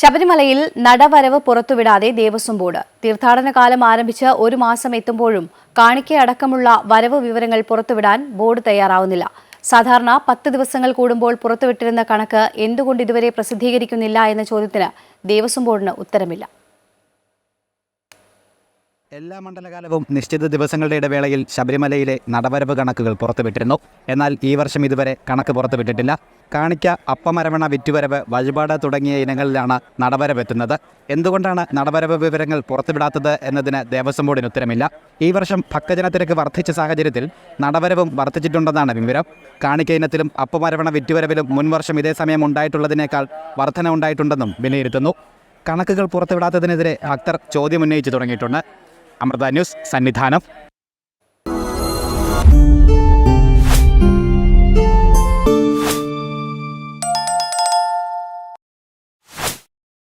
ശബരിമലയിൽ നടവരവ് പുറത്തുവിടാതെ ദേവസ്വം ബോർഡ്. തീർത്ഥാടന കാലം ആരംഭിച്ച് ഒരു മാസം എത്തുമ്പോഴും കാണിക്കയടക്കമുള്ള വരവ് വിവരങ്ങൾ പുറത്തുവിടാൻ ബോർഡ് തയ്യാറാവുന്നില്ല. സാധാരണ പത്ത് ദിവസങ്ങൾ കൂടുമ്പോൾ പുറത്തുവിട്ടിരുന്ന കണക്ക് എന്തുകൊണ്ട് ഇതുവരെ പ്രസിദ്ധീകരിക്കുന്നില്ല എന്ന ചോദ്യത്തിന് ദേവസ്വം ബോർഡിന് ഉത്തരമില്ല. എല്ലാ മണ്ഡലകാലവും നിശ്ചിത ദിവസങ്ങളുടെ ഇടവേളയിൽ ശബരിമലയിലെ നടവരവ് കണക്കുകൾ പുറത്തുവിട്ടിരുന്നു. എന്നാൽ ഈ വർഷം ഇതുവരെ കണക്ക് പുറത്തുവിട്ടിട്ടില്ല. കാണിക്ക അപ്പമരവണ വിറ്റുവരവ് വഴിപാട് തുടങ്ങിയ ഇനങ്ങളിലാണ് നടവരവ് എത്തുന്നത് എന്തുകൊണ്ടാണ് നടവരവ് വിവരങ്ങൾ പുറത്തുവിടാത്തത് എന്നതിന് ദേവസ്വം ബോർഡിന് ഉത്തരമില്ല. ഈ വർഷം ഭക്തജനത്തിരക്ക് വർദ്ധിച്ച സാഹചര്യത്തിൽ നടവരവും വർദ്ധിച്ചിട്ടുണ്ടെന്നാണ് വിവരം. കാണിക്ക ഇനത്തിലും അപ്പമരവണ വിറ്റുവരവിലും മുൻവർഷം ഇതേ സമയം ഉണ്ടായിട്ടുള്ളതിനേക്കാൾ വർധന ഉണ്ടായിട്ടുണ്ടെന്നും വിലയിരുത്തുന്നു. കണക്കുകൾ പുറത്തുവിടാത്തതിനെതിരെ ഭക്തർ ചോദ്യമുന്നയിച്ചു തുടങ്ങിയിട്ടുണ്ട്. അമൃത ന്യൂസ് സന്നിധാനം.